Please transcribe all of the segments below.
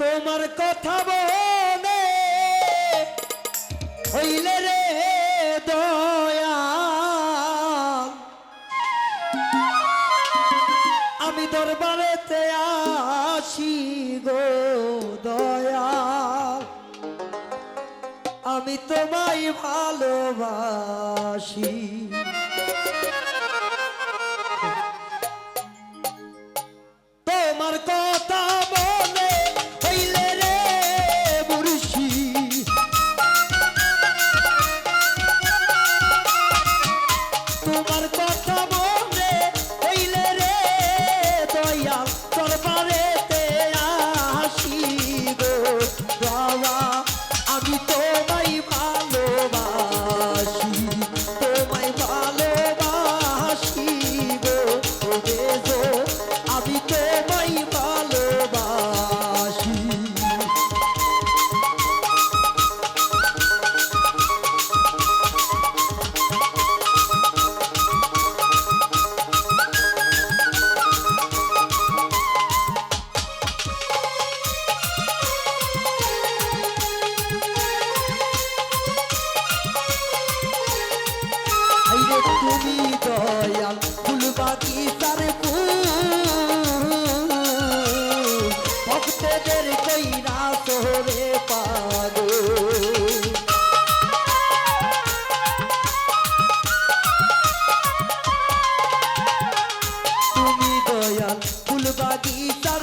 তোমার কথা বলে হইলে রে দয়া আমি দরবারেতে আসি গো দয়া আমি তোমায় ভালোবাসি। i gotta barco তুমি দয়াল ফুল বাকি তার ভক্তদের কইরা তোরে পাগো তুমি দয়াল ফুল বাগিচার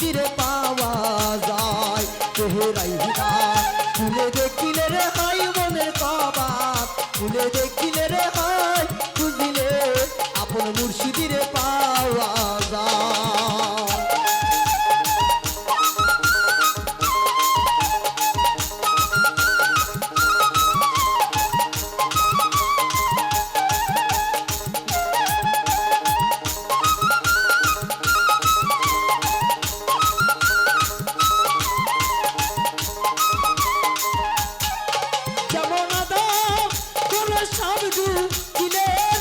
নদীরে পা করে সাবডু কিনে